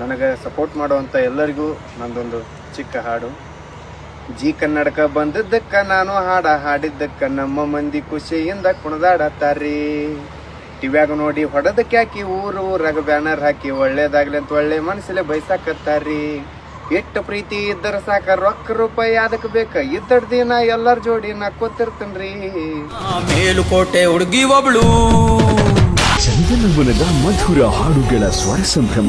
ನನಗೆ ಸಪೋರ್ಟ್ ಮಾಡುವಂಥ ಎಲ್ಲರಿಗೂ ನಂದೊಂದು ಚಿಕ್ಕ ಹಾಡು. ಜಿ ಕನ್ನಡಕ ಬಂದದ್ದಕ್ಕ ನಾನು ಹಾಡ ಹಾಡಿದ್ದಕ್ಕ ನಮ್ಮ ಮಂದಿ ಖುಷಿಯಿಂದ ಕುಣದಾಡತ್ತಾರಿ ಟಿವ್ಯಾಗ ನೋಡಿ ಹೊಡೆದಕ್ಕೆ ಹಾಕಿ ಊರು, ಊರಾಗ ಬ್ಯಾನರ್ ಹಾಕಿ ಒಳ್ಳೇದಾಗ್ಲಿ ಅಂತ ಒಳ್ಳೆ ಮನಸ್ಸಲ್ಲೇ ಬಯಸಾಕತ್ತಾರಿ ಎಷ್ಟು ಪ್ರೀತಿ ಇದ್ದರ ಸಾಕ, ರೊಕ್ಕ ರೂಪಾಯಿ ಅದಕ್ಕೆ ಬೇಕ? ಇದ್ದ ದಿನ ಎಲ್ಲರ ಜೋಡಿ ನಾ ನಕ್ಕೋತಿರ್ತೇನ್ರಿ ಮೇಲುಕೋಟೆ ಹುಡುಗಿ ಒಬ್ಳು. ನಿದಾ ಮಧುರ ಹಾಡುಗಳ ಸ್ವರ ಸಂಭ್ರಮ.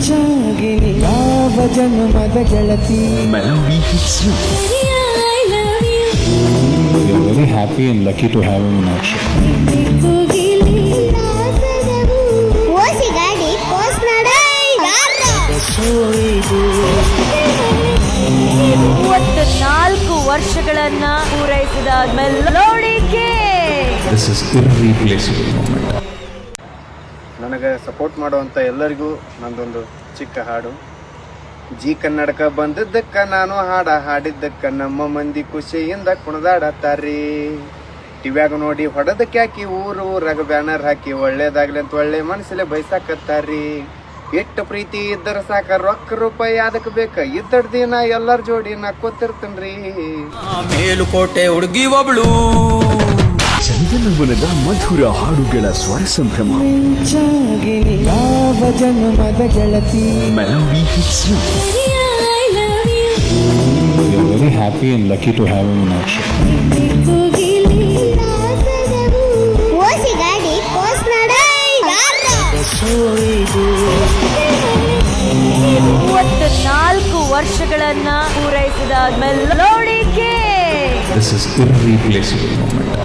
ಜಾಗಿನಾ ಬಾಜನ ಮಧುಳತಿ ಮಲವಿ ಹಿಚು ಲಕ್ಕಿ ಟು ಹ್ಯಾವ್ ನಾಲ್ಕು ವರ್ಷಗಳನ್ನ ಊರಿಸಿದ ಆದಮೇಲೆ ದಿಸ್ ಇಸ್ ಅನ್ ರಿಪ್ಲೇಸಬಲ್ ನನಗೆ ಸಪೋರ್ಟ್ ಮಾಡುವಂಥ ಎಲ್ಲರಿಗೂ ನಂದೊಂದು ಚಿಕ್ಕ ಹಾಡು. ಜಿ ಕನ್ನಡಕ ಬಂದದ್ದಕ್ಕ ನಾನು ಹಾಡ ಹಾಡಿದ್ದಕ್ಕ ನಮ್ಮ ಮಂದಿ ಖುಷಿಯಿಂದ ಕುಣದಾಡತ್ತಾರಿ ಟಿವ್ಯಾಗ ನೋಡಿ ಹೊಡೆದಕ್ಕೆ ಹಾಕಿ ಊರು, ಊರಾಗ ಬ್ಯಾನರ್ ಹಾಕಿ ಒಳ್ಳೇದಾಗ್ಲಿ ಅಂತ ಒಳ್ಳೆ ಮನಸ್ಸಲ್ಲೇ ಬಯಸಾಕತ್ತಾರಿ ಎಷ್ಟು ಪ್ರೀತಿ ಇದ್ದರ ಸಾಕ, ರೊಕ್ಕ ರೂಪಾಯಿ ಅದಕ್ಕೆ ಬೇಕ? ಇದ್ದಡ್ ದಿನ ಎಲ್ಲರ ಜೋಡಿ ನಾ ಕೂತಿರ್ತೇನ್ರಿ. ಮೇಲುಕೋಟೆ ಹುಡುಗಿ ಒಬ್ಳು. ಚಂದನವನದ ಮಧುರ ಹಾಡುಗಳ ಸ್ವರ ಸಂಭ್ರಮ ಯಾವ ಜನ್ಮದ ಗೆಳತಿ melody hits We are very happy and lucky to have him in our show. ಓಸಿ ಗಾಡಿ ಕೋಸ್ ಮೂವತ್ತ ನಾಲ್ಕು ವರ್ಷಗಳನ್ನ ಪೂರೈಸಿದ ಮೆಲೋಡಿಗೆ This is irreplaceable moment.